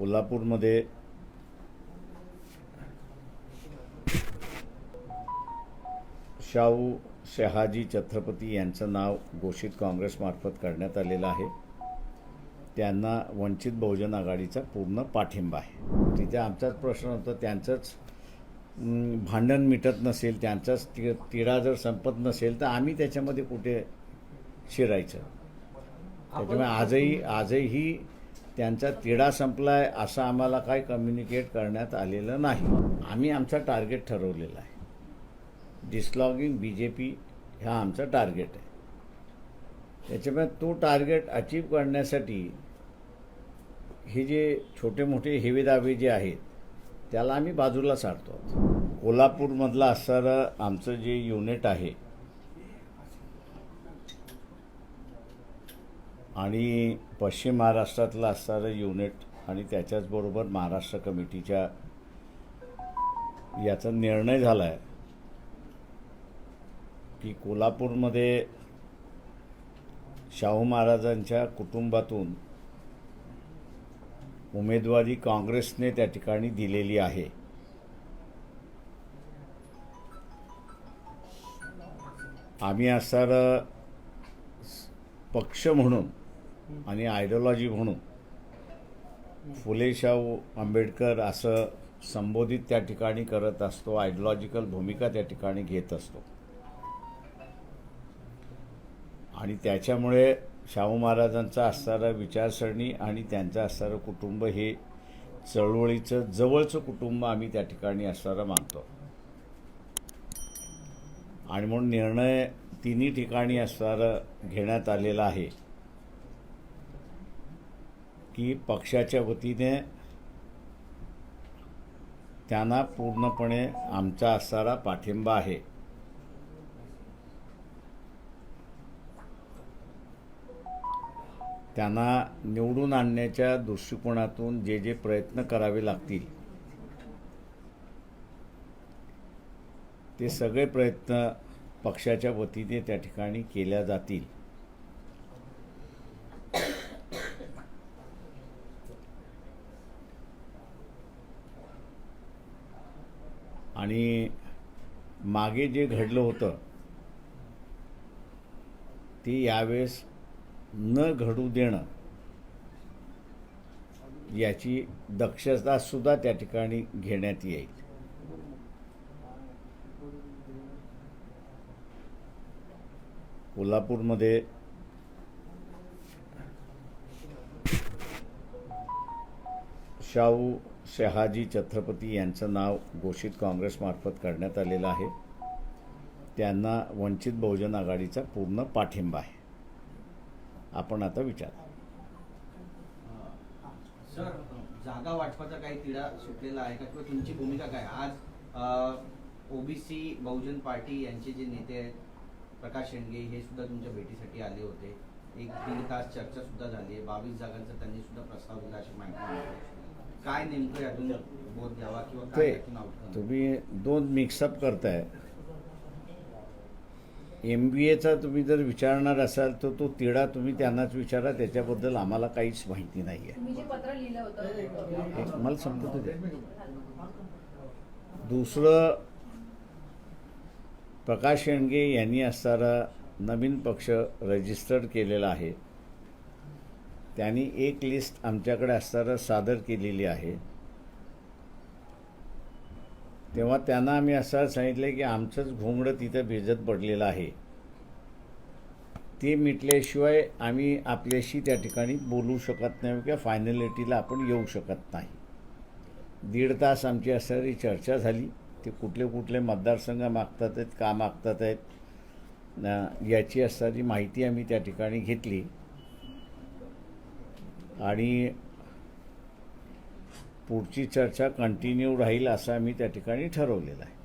कोल्हापूरमध्ये शाहू शहाजी छत्रपती यांचं नाव घोषित काँग्रेसमार्फत करण्यात आलेलं आहे. त्यांना वंचित बहुजन आघाडीचा पूर्ण पाठिंबा आहे. तिथे आमचाच प्रश्न होता त्यांचंच भांडण मिटत नसेल त्यांचाच ति तिढा जर संपत नसेल तर आम्ही त्याच्यामध्ये कुठे शिरायचं? त्याच्यामुळे आजही आजही त्यांचा तिढा संपला आहे असं आम्हाला काही कम्युनिकेट करण्यात आलेलं नाही. आम्ही आमचा टार्गेट ठरवलेला आहे. डिस्लॉगिंग बी जे पी हा आमचा टार्गेट आहे. त्याच्यामुळे तो टार्गेट अचीव करण्यासाठी हे जे छोटे मोठे हेवेदावे जे आहेत त्याला आम्ही बाजूला सारतो कोल्हापूरमधलं असणारं आमचं जे युनिट आहे आणि पश्चिम महाराष्ट्रातलं असणारं युनिट आणि त्याच्याचबरोबर महाराष्ट्र कमिटीच्या याचा निर्णय झाला आहे की कोल्हापूरमध्ये शाहू महाराजांच्या कुटुंबातून उमेदवारी काँग्रेसने त्या ठिकाणी दिलेली आहे. आम्ही असणारं पक्ष म्हणून आणि आयडिओलॉजी म्हणून फुले शाहू आंबेडकर असं संबोधित त्या ठिकाणी करत असतो आयडिओलॉजिकल भूमिका त्या ठिकाणी घेत असतो. आणि त्याच्यामुळे शाहू महाराजांचा असणारा विचारसरणी आणि त्यांचं असणारं कुटुंब हे चळवळीचं जवळचं कुटुंब आम्ही त्या ठिकाणी असणारं मानतो. आणि म्हणून निर्णय तिन्ही ठिकाणी असणारं घेण्यात आलेला आहे. की पक्षाच्या वतीने त्यांना पूर्णपणे आमचा असणारा पाठिंबा आहे. त्यांना निवडून आणण्याच्या दृष्टिकोनातून जे जे प्रयत्न करावे लागतील ते सगळे प्रयत्न पक्षाच्या वतीने त्या ठिकाणी केल्या जातील. आणि मागे जे घडलं होतं ते यावेळेस न घडू देणं याची दक्षतासुद्धा त्या ठिकाणी घेण्यात येईल. कोल्हापूरमध्ये शाहू शहाजी छत्रपती यांचं नाव घोषित काँग्रेसमार्फत करण्यात आलेलं आहे. त्यांना वंचित बहुजन आघाडीचा पूर्ण पाठिंबा आहे. आपण आता विचार. सर जागा वाटपाचा काही तिढा सुटलेला आहे का? किंवा तुमची भूमिका काय? आज ओबीसी बहुजन पार्टी यांचे जे नेते आहेत प्रकाश शेंडगे हे सुद्धा तुमच्या भेटीसाठी आले होते. एक दीड तास चर्चा सुद्धा झाली आहे. बावीस जागांचा त्यांनी सुद्धा प्रस्ताव दिला अशी माहिती काय नेमकं यातून बोध घ्यावा किंवा काय ते यातून outcome? तुम्ही दोन मिक्सअप करताय. एम बी एचा तुम्ही जर विचारणार असाल तर तो तिढा तुम्ही त्यांनाच विचारा. त्याच्याबद्दल आम्हाला काहीच माहिती नाही आहे तुम्ही जे पत्र लिहिलं होतं. एक मला समजत होते दुसरं प्रकाश शेंडगे यांनी असणारा नवीन पक्ष रजिस्टर्ड केलेला आहे. त्यांनी एक लिस्ट आमच्याकडे असताना सादर केलेली आहे. तेव्हा त्यांना आम्ही असं सांगितलं की आमचंच घोंगडं तिथं भिजत पडलेलं आहे. ते मिटल्याशिवाय आम्ही आपल्याशी त्या ठिकाणी बोलू शकत नाही किंवा फायनलिटीला आपण येऊ शकत नाही. दीड तास आमची असणारी चर्चा झाली. ते कुठले कुठले मतदारसंघ मागतात आहेत का मागतात आहेत याची असणारी माहिती आम्ही त्या ठिकाणी घेतली. आणि पुढची चर्चा कंटिन्यू राहील असं आम्ही त्या ठिकाणी ठरवलेलं आहे.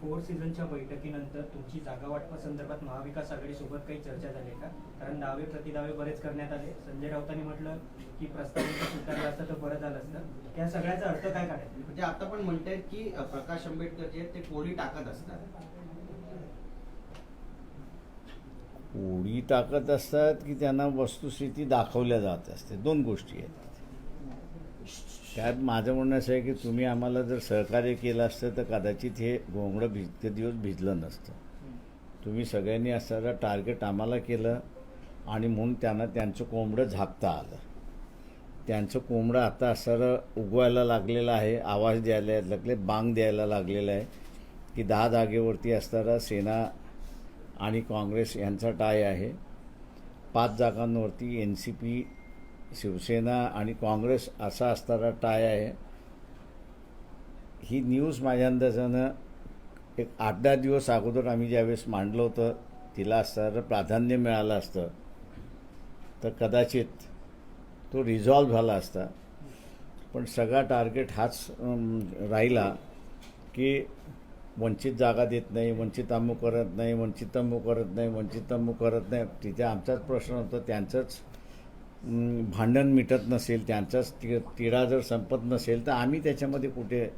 फोर सीझनच्या बैठकीनंतर तुमची जागा वाटपा संदर्भात महाविकास आघाडी सोबत काही चर्चा झाली का? कारण दावे प्रतिदावे बरेच करण्यात आले. संजय राऊतांनी म्हटलं की प्रस्तावित स्वीकारलं असतं तर बरं झालं असतं. त्या सगळ्याचा अर्थ काय काढायचा? म्हणजे आता पण म्हणतायत की प्रकाश आंबेडकर जे आहेत ते कोळी टाकत असतात. उडी टाकत असतात की त्यांना वस्तुस्थिती दाखवल्या जात असते. दोन गोष्टी आहेत. त्यात माझं म्हणणं असं आहे की तुम्ही आम्हाला जर सहकार्य केलं असतं तर कदाचित हे घोंगडं भिजते दिवस भिजलं नसतं. तुम्ही सगळ्यांनी असणारं टार्गेट आम्हाला केलं आणि म्हणून त्यांना त्यांचं कोंबडं झापता आलं. त्यांचं कोंबडं आता असणारं उगवायला लागलेलं आहे आवाज द्यायला लागले बांग द्यायला लागलेलं आहे की दहा जागेवरती असणारा सेना आणि काँग्रेस यांचा टाय आहे. पाच जागांवरती एन सी पी शिवसेना आणि काँग्रेस असा असणारा टाय आहे. ही न्यूज माझ्या अंदाजानं एक आठ दहा दिवस अगोदर आम्ही ज्यावेळेस मांडलं होतं तिला असणारं प्राधान्य मिळालं असतं. तर कदाचित तो रिझॉल्व झाला असता. पण सगळा टार्गेट हाच राहिला की वंचित जागा देत नाही वंचित अमुक करत नाही वंचित अमुक करत नाही वंचित अमुक करत नाही. तिथे आमचाच प्रश्न होता त्यांचंच अम, भांडण मिटत नसेल त्यांचाच ति तिढा जर संपत नसेल तर आम्ही त्याच्यामध्ये कुठे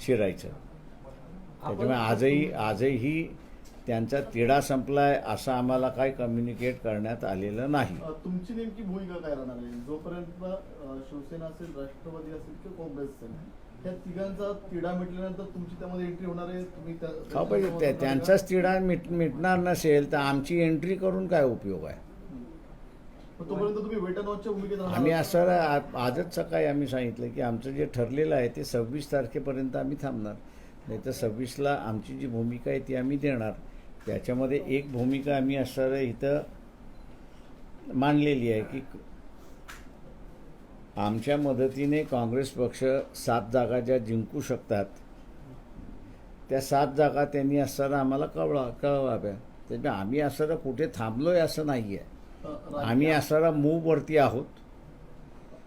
शिरायचं? त्याच्यामुळे आजही आजही त्यांचा तिढा संपलाय असं आम्हाला काही कम्युनिकेट करण्यात आलेलं नाही. तुमची नेमकी भूमिका काय राहणार आहे? जोपर्यंत शिवसेना असेल राष्ट्रवादी असेल किंवा काँग्रेस असेल त्या तिघांचा तिढा मिटल्यानंतर तुमची त्यामध्ये एंट्री होणार आहे तुम्ही त्या- का पाहिजे त्या- त्यांचाच तिढा मिट मिटणार नसेल तर आमची एंट्री करून काय उपयोग आहे? पण तोपर्यंत तुम्ही वेट अँड वॉचच्या भूमिकेत राहणार आम्ही? असं आ- आजच सकाळी आम्ही सांगितलं की आमचं जे ठरलेलं आहे ते सव्वीस तारखेपर्यंत आम्ही थांबणार. नाही तर सव्वीसला आमची जी भूमिका आहे ती आम्ही देणार. त्याच्यामध्ये एक भूमिका आम्ही असं इथं मांडलेली आहे की आमच्या मदतीने काँग्रेस पक्ष सात जागा ज्या जिंकू शकतात त्या सात जागा त्यांनी असताना आम्हाला कळवा कळवाव्या त्याच्यामुळे आम्ही असताना कुठे थांबलोय असं नाही आहे आम्ही असणारा मूववरती आहोत.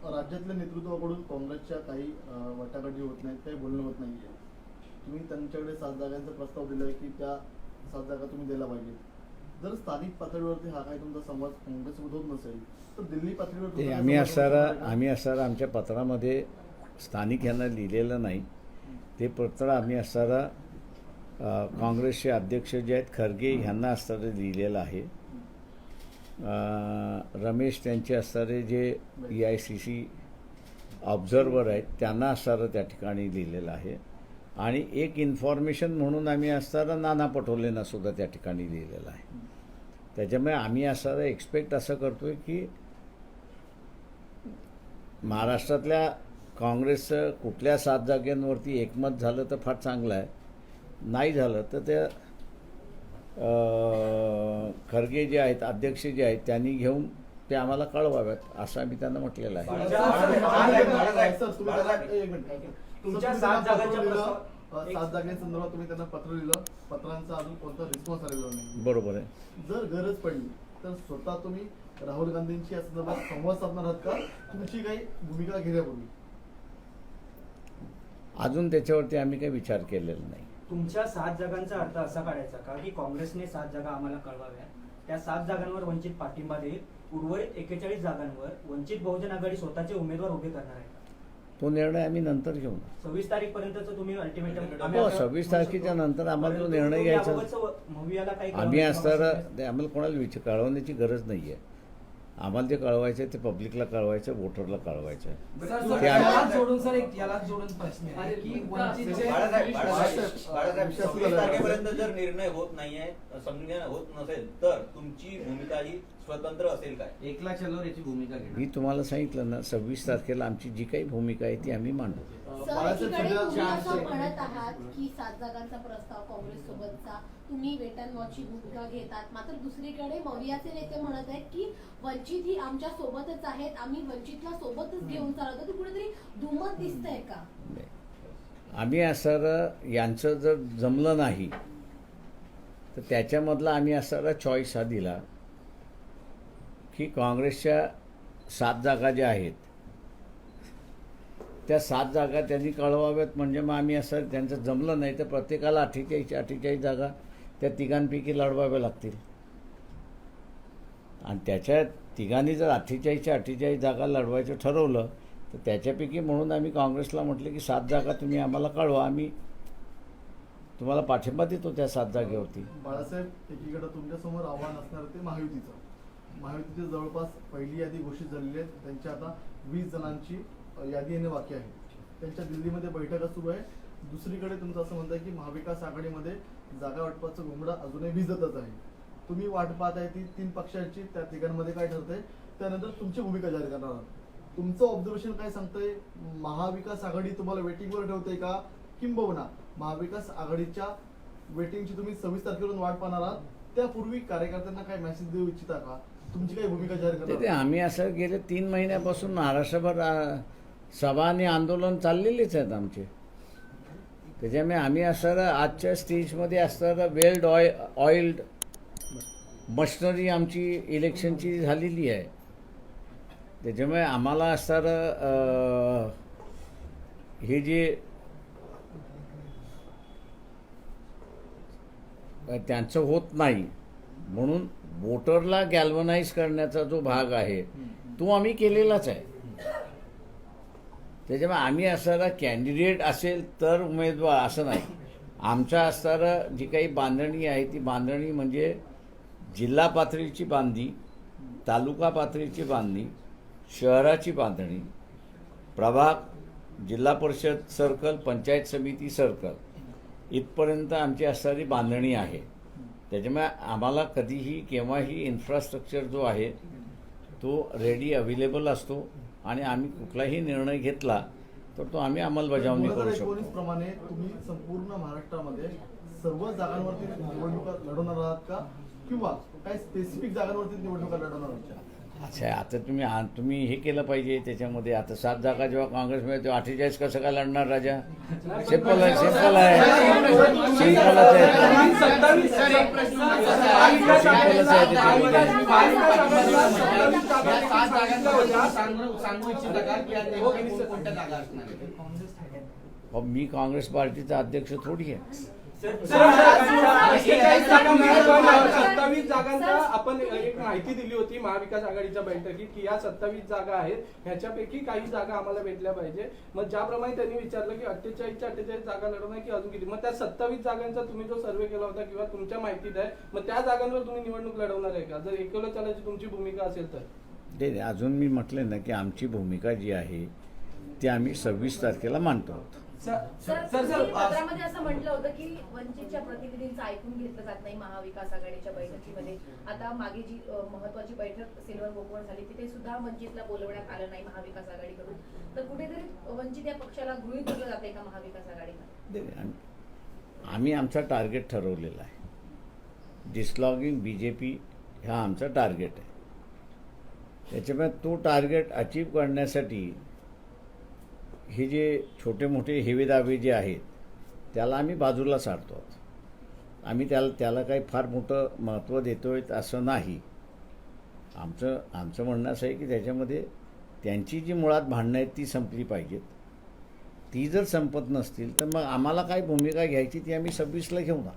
राज्यातल्या नेतृत्वाकडून काँग्रेसच्या काही वाटाघाटी होत नाहीत काही बोलणं होत नाहीये. तुम्ही त्यांच्याकडे सात जागांचा प्रस्ताव दिलाय की त्या सात जागा तुम्ही द्यायला पाहिजे जर स्थानिक पातळीवरती हा काही तुमचा संवाद होत नसेल तर दिल्ली पातळीवर आम्ही असणारा? आम्ही असणारा आमच्या पत्रामध्ये स्थानिक यांना लिहिलेलं नाही. ते पत्र आम्ही असणारा काँग्रेसचे अध्यक्ष जे आहेत खरगे ह्यांना असणारे लिहिलेलं आहे. रमेश त्यांचे असणारे जे E I C C observer आहेत त्यांना असणारं त्या ठिकाणी लिहिलेलं आहे. आणि एक इन्फॉर्मेशन म्हणून आम्ही असताना नाना पटोलेंना सुद्धा त्या ठिकाणी लिहिलेलं आहे. त्याच्यामुळे आम्ही असणारं एक्सपेक्ट असं करतोय की महाराष्ट्रातल्या काँग्रेसचं कुठल्या सात जागांवरती एकमत झालं तर फार चांगलं आहे. नाही झालं तर त्या अं, खरगे जे आहेत अध्यक्ष जे आहेत त्यांनी घेऊन ते आम्हाला कळवाव्यात असं आम्ही त्यांना म्हटलेलं आहे. सात जागांसंदर्भात तुम्ही त्यांना पत्र लिहिलं. पत्रांचा अजून कोणता रिस्पॉन्स आलेला नाही. बरोबर आहे. जर गरज पडली तर स्वतः तुम्ही राहुल गांधींची या संदर्भात संवाद साधणार आहात का? तुमची काही भूमिका घेण्यापूर्वी. अजून त्याच्यावरती आम्ही काही विचार केलेला नाही. तुमच्या सात जागांचा अर्थ असा काढायचा का की काँग्रेसने सात जागा आम्हाला कळवाव्या? त्या सात जागांवर वंचित पाठिंबा देईल. उर्वरित एकेचाळीस जागांवर वंचित बहुजन आघाडी स्वतःचे उमेदवार उभे करणार आहे तो निर्णय आम्ही नंतर घेऊ सव्वीस तारीख पर्यंतच तुम्ही अल्टिमेटम हो, 26 तारखेच्या नंतर आम्हाला तो निर्णय घ्यायचा. आम्ही ते आम्हाला कोणाला विचार कळवण्याची गरज नाही आहे आम्हाला जे कळवायचं आहे ते पब्लिकला कळवायचं वोटरला कळवायचं ते आम्ही- बाळासाहेब सव्वीस. तारखेपर्यंत जर निर्णय होत नाहीये संज्ञा होत नसेल तर तुमची भूमिका ही स्वतंत्र असेल काय एकला चलो याची भूमिका घेणार मी तुम्हाला सांगितलं ना सव्वीस तारखेला आमची जी काही भूमिका आहे ती आम्ही मांडू अ, सर बाळासाहेब एकीकडे सध्या तुम्ही असं चार- म्हणत आहात की सात जागांचा प्रस्ताव काँग्रेस सोबतचा तुम्ही वेट अँड वॉचची भूमिका घेतात. मात्र दुसरीकडे मवियाचे नेते म्हणत आहेत की वंचित ही आमच्या सोबतच आहेत. आम्ही वंचितला सोबतच घेऊन चालतो ते कुठेतरी दुमत दिसतंय का? आम्ही असं यांचं जर जमलं नाही तर त्याच्यामधला आम्ही असा चॉईस हा दिला की काँग्रेसच्या सात जागा ज्या आहेत त्या सात जागा त्यांनी कळवाव्यात. म्हणजे मग आम्ही असं त्यांचं जमलं नाही तर प्रत्येकाला अठ्ठेचाळीस अठ्ठेचाळीस जागा त्या तिघांपैकी लढवाव्या लागतील. आणि त्याच्या तिघांनी जर अठ्ठेचाळीसच्या अठ्ठेचाळीस जागा लढवायचं ठरवलं तर त्याच्यापैकी म्हणून आम्ही काँग्रेसला म्हटलं की सात जागा तुम्ही आम्हाला कळवा. आम्ही तुम्हाला पाठिंबा देतो त्या सात जागेवरती बाळासाहेब एकीकडे तुमच्यासमोर आव्हान असणार ते महायुतीचं. महायुतीचे जवळपास पहिली यादी घोषित झालेली आहे. त्यांच्या आता वीस जणांची यादी येणे बाकी आहे. त्यांच्या दिल्लीमध्ये बैठका सुरू आहे. दुसरीकडे तुमचं असं म्हणतं की महाविकास आघाडीमध्ये जागा वाटपाचं घोंगडा अजूनही भिजतच आहे. तुम्ही वाट पाहत आहे ती तीन पक्षांची त्या तिघांमध्ये काय ठरतंय त्यानंतर तुमची भूमिका जाहीर करणार आहात. तुमचं ऑब्झर्वेशन काय सांगतंय? महाविकास आघाडी तुम्हाला वेटिंगवर ठेवते का? किंबहुना महाविकास आघाडीच्या वेटिंगची तुम्ही सव्वीस तारखेवरून वाट पाहणार आहात. त्यापूर्वी कार्यकर्त्यांना काय मेसेज देऊ इच्छिता का? तुमची काही भूमिका जाहीर ते ते करणार आम्ही असं गेले तीन महिन्यापासून महाराष्ट्रभर सभा आणि आंदोलन चाललेलेच आहेत आमचे. त्याच्यामुळे आम्ही असणारं आजच्या स्टेजमध्ये असणारं वेल्ड ऑइ ऑइल्ड मशनरी आमची इलेक्शनची झालेली आहे. त्याच्यामुळे आम्हाला असणारं हे जे त्यांचं होत नाही म्हणून वोटरला गॅल्वनाइज करण्याचा जो भाग आहे तो आम्ही केलेलाच आहे. त्याच्यामुळे आम्ही असणारा कॅन्डिडेट असेल तर उमेदवार असं नाही. आमच्या असणारा जी काही बांधणी आहे ती बांधणी म्हणजे जिल्हा पातळीची बांधणी तालुका पातळीची बांधणी शहराची बांधणी प्रभाग जिल्हा परिषद सर्कल पंचायत समिती सर्कल इथपर्यंत आमची असणारी बांधणी आहे. त्याच्यामुळे आम्हाला कधीही केव्हाही इन्फ्रास्ट्रक्चर जो आहे तो रेडी अवेलेबल असतो. आणि आम्ही कुठलाही निर्णय घेतला तर तो आम्ही अंमलबजावणी करू शकतो प्रमाणे तुम्ही संपूर्ण महाराष्ट्रामध्ये सर्व जागांवरती निवडणुका लढवणार आहात का किंवा काही स्पेसिफिक जागांवरती निवडणुका लढवणार आहात? अच्छा आता तुम्ही आ- तुम्ही हे केलं पाहिजे त्याच्यामध्ये. आता सात जागा जेव्हा काँग्रेसमध्ये तेव्हा अठ्ठेचाळीस कसं काय लढणार राजा? सिंपल आहे सिंपल आहे. सिंपलच आहे. सिंपलच आहे अहो, मी काँग्रेस पार्टीचा अध्यक्ष थोडी आहे. सत्तावीस जागांचा आपण एक माहिती दिली होती महाविकास आघाडीच्या बैठकीत की या सत्तावीस जागा आहेत. ह्याच्यापैकी काही जागा आम्हाला भेटल्या पाहिजे. मग ज्याप्रमाणे त्यांनी विचारलं की अठ्ठेचाळीसच्या अठ्ठेचाळीस जागा लढवणार की अजून किती? मग त्या सत्तावीस जागांचा तुम्ही जो सर्वे केला होता किंवा तुमच्या माहितीत आहे मग त्या जागांवर तुम्ही निवडणूक लढवणार आहे का? जर एकवलं चालायची तुमची भूमिका असेल तर. ते नाही, अजून मी म्हटले ना की आमची भूमिका जी आहे ती आम्ही सव्वीस तारखेला मांडतो. सर तुम्ही पत्रामध्ये असं म्हटलं होतं की वंचितच्या प्रतिनिधींचं ऐकून घेतलं जात नाही महाविकास आघाडीच्या बैठकीमध्ये. आता मागे जी महत्वाची बैठक सिल्वर गोकुळ झाली तिथे सुद्धा वंचितला बोलवण्यात आलं नाही महाविकास आघाडीकडून. तर कुठेतरी वंचित या पक्षाला गृहीत धरलं जाते का महाविकास आघाडीमध्ये? आम्ही आमचा टार्गेट ठरवलेला आहे. डिसलॉगिंग बी जे पी हा आमचा टार्गेट आहे. त्याच्यामुळे तो टार्गेट अचीव करण्यासाठी हे जे छोटे मोठे हेवेदावे जे आहेत त्याला आम्ही बाजूला सारतो. आहोत आम्ही त्याला त्याला काही फार मोठं महत्त्व देतो आहे असं नाही. आमचं आमचं म्हणणं असं आहे की त्याच्यामध्ये त्यांची जी मुळात भांडणं आहेत ती संपली पाहिजेत. ती जर संपत नसतील तर मग आम्हाला काय भूमिका घ्यायची ती आम्ही सव्वीसला घेऊ ना?